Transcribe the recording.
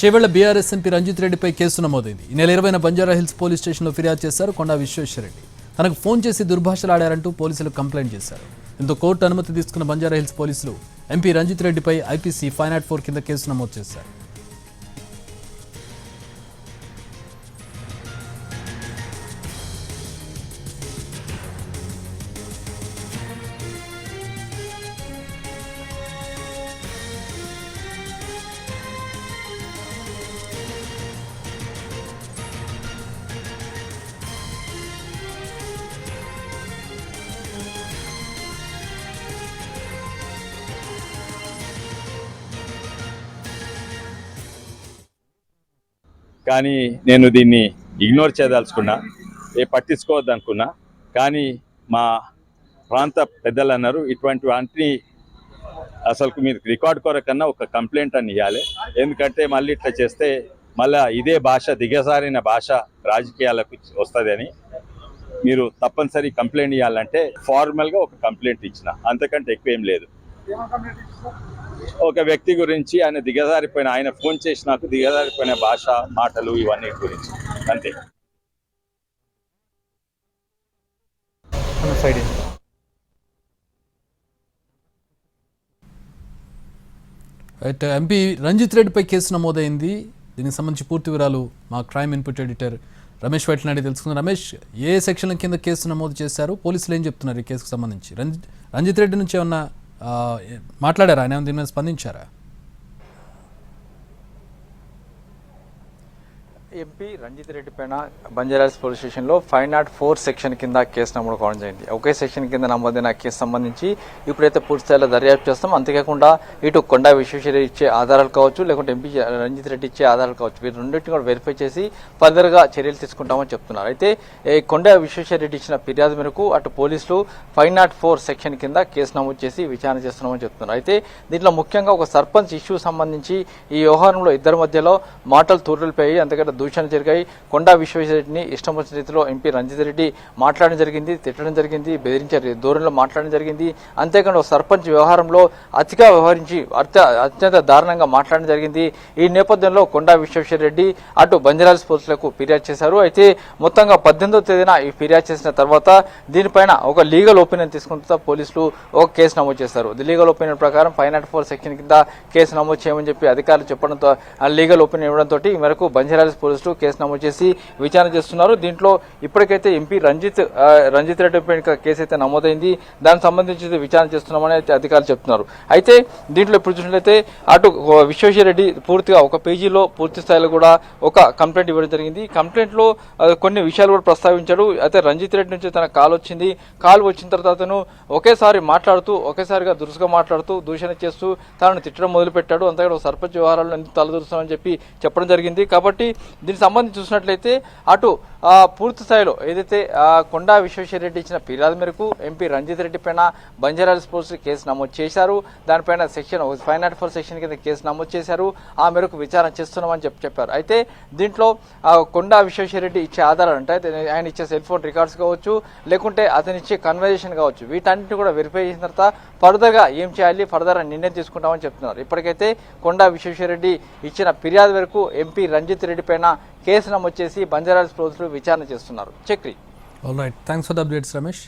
Chevella BRS MP Ranjith రెడ్డిపై case నమోదైంది. ఈ నెల ఇరవైన బంజారా హిల్స్ పోలీస్ స్టేషన్లో ఫిర్యాదు చేశారు కొండా విశ్వేశ్వరరెడ్డి. తనకు ఫోన్ చేసి దుర్భాషలాడారంటూ పోలీసులు కంప్లైంట్ చేశారు. దీంతో కోర్టు అనుమతి తీసుకున్న బంజారా హిల్స్ పోలీసులు ఎంపీ రంజిత్ రెడ్డిపై ఐపీసీ ఫైవ్ నాట్ ఫోర్ కింద కేసు నమోదు చేశారు. కానీ నేను దీన్ని ఇగ్నోర్ చేయదలుచుకున్నా ఏ పట్టించుకోవద్దు అనుకున్నా. కానీ మా ప్రాంత పెద్దలు అన్నారు ఇటువంటి వాటిని అసలు మీరు రికార్డ్ కొరకన్నా ఒక కంప్లైంట్ అని ఇవ్వాలి ఎందుకంటే మళ్ళీ ఇట్లా చేస్తే మళ్ళా ఇదే భాష దిగజారిన భాష రాజకీయాలకు వస్తుందని మీరు తప్పనిసరి కంప్లైంట్ ఇవ్వాలంటే ఫార్మల్గా ఒక కంప్లైంట్ ఇచ్చిన అంతకంటే ఎక్కువ ఏం లేదు. ఒక వ్యక్తి గురించి ఆయన దిగజారిపోయిన ఆయన ఫోన్ చేసి నాకు దిగజారిపోయిన భాష మాటలు ఇవన్నీ గురించి. అంతే. అయితే ఎంపీ రంజిత్ రెడ్డిపై కేసు నమోదైంది. దీనికి సంబంధించి పూర్తి వివరాలు మా crime input editor Ramesh Vetlanadi తెలుసుకుందాం. రమేష్ ఏ సెక్షన్ల కింద కేసు నమోదు చేశారు? పోలీసులు ఏం చెప్తున్నారు ఈ కేసుకు సంబంధించి? రంజిత్ రంజిత్ రెడ్డి నుంచి ఏమన్నా మాట్లాడారా? ఆయన దీని మీద స్పందించారా? ఎంపీ రంజిత్ రెడ్డి పైన బంజారాస్ పోలీస్ స్టేషన్లో ఫైవ్ నాట్ ఫోర్ సెక్షన్ కింద కేసు నమోదు కావడం జరిగింది. ఒకే సెక్షన్ కింద నమోదైన కేసు సంబంధించి ఇప్పుడైతే పూర్తి స్థాయిలో దర్యాప్తు చేస్తాం. అంతేకాకుండా ఇటు కొండా విశ్వేశ్వర ఇచ్చే ఆధారాలు కావచ్చు లేకుంటే ఎంపీ రంజిత్ రెడ్డి ఇచ్చే ఆధారాలు కావచ్చు వీరు రెండింటిని కూడా వెరిఫై చేసి ఫర్దర్గా చర్యలు తీసుకుంటామని చెప్తున్నారు. అయితే కొండా విశ్వేశ్వర రెడ్డి ఇచ్చిన ఫిర్యాదు మేరకు అటు పోలీసులు ఫైవ్ నాట్ ఫోర్ సెక్షన్ కింద కేసు నమోదు చేసి విచారణ చేస్తున్నామని చెప్తున్నారు. అయితే దీంట్లో ముఖ్యంగా ఒక సర్పంచ్ ఇష్యూ సంబంధించి ఈ వ్యవహారంలో ఇద్దరి మధ్యలో మాటలు తూర్రులపై అంతకంటే దూషణ జరిగాయి. కొండా విశ్వేశ్వరరెడ్డిని ఇష్టం వచ్చిన రీతిలో ఎంపీ రంజిత్ రెడ్డి మాట్లాడడం జరిగింది తిట్టడం జరిగింది బెదిరించే ధోరణిలో మాట్లాడడం జరిగింది. అంతేకాకుండా ఒక సర్పంచ్ వ్యవహారంలో అతిగా వ్యవహరించి అత్య అత్యంత దారుణంగా మాట్లాడడం జరిగింది. ఈ నేపథ్యంలో కొండా విశ్వేశ్వరరెడ్డి అటు బంజరాజ్ పోలీసులకు ఫిర్యాదు చేశారు. అయితే మొత్తంగా పద్దెనిమిదో తేదీన ఈ ఫిర్యాదు చేసిన తర్వాత దీనిపైన ఒక లీగల్ ఒపీనియన్ తీసుకుంటా పోలీసులు ఒక కేసు నమోదు చేశారు. లీగల్ ఒపీనియన్ ప్రకారం ఫైవ్ నాట్ ఫోర్ సెక్షన్ కింద కేసు నమోదు చేయమని చెప్పి అధికారులు చెప్పడంతో లీగల్ ఒపీనియన్ ఇవ్వడంతో ఈ మేరకు బంజరాజ్ పోలీసులు కేసు నమోదు చేసి విచారణ చేస్తున్నారు. దీంట్లో ఇప్పటికైతే ఎంపీ రంజిత్ రంజిత్ రెడ్డిపై కేసు అయితే నమోదైంది. దానికి సంబంధించి విచారణ చేస్తున్నామని అయితే అధికారులు చెప్తున్నారు. అయితే దీంట్లో ఇప్పుడు చూసినట్లయితే అటు విశ్వేశ్వరరెడ్డి పూర్తిగా ఒక పేజీలో పూర్తి స్థాయిలో కూడా ఒక కంప్లైంట్ ఇవ్వడం జరిగింది. కంప్లైంట్లో కొన్ని విషయాలు కూడా ప్రస్తావించాడు. అయితే రంజిత్ రెడ్డి నుంచి తన కాల్ వచ్చింది. కాల్ వచ్చిన తర్వాత తను ఒకేసారి మాట్లాడుతూ ఒకేసారిగా దురుసుగా మాట్లాడుతూ దూషణ చేస్తూ తాను తిట్టడం మొదలుపెట్టాడు. అంతగా సర్పంచ్ వ్యవహారాలు ఎందుకు తలదూరుస్తామని చెప్పి చెప్పడం జరిగింది. కాబట్టి దీనికి సంబంధించి చూసినట్లయితే అటు పూర్తి స్థాయిలో ఏదైతే కొండా కొండా విశ్వేశ్వరరెడ్డి ఇచ్చిన ఫిర్యాదు మేరకు ఎంపీ రంజిత్ రెడ్డి పైన బంజారాల స్పోర్ట్స్ కేసు నమోదు చేశారు. దానిపైన section five nought four section కింద కేసు నమోదు చేశారు. ఆ మేరకు విచారణ చేస్తున్నామని చెప్పి చెప్పారు. అయితే దీంట్లో కొండా కొండా విశ్వేశ్వరరెడ్డి ఇచ్చే ఆధారాలు అంటే ఆయన ఇచ్చే సెల్ ఫోన్ రికార్డ్స్ కావచ్చు లేకుంటే అతను ఇచ్చే కన్వర్జేషన్ కావచ్చు వీటన్నిటిని కూడా వెరిఫై చేసిన తర్వాత ఫర్దర్గా ఏం చేయాలి ఫర్దర్ నిర్ణయం తీసుకుంటామని చెప్తున్నారు. ఇప్పటికైతే కొండా విశ్వేశ్వరరెడ్డి ఇచ్చిన ఫిర్యాదు వరకు ఎంపీ రంజిత్ రెడ్డి పైన కేసు నమోదు చేసి బంజారాల్స్ పోలీసులు విచారణ చేస్తున్నారు. Chakri. All right thanks for the updates Ramesh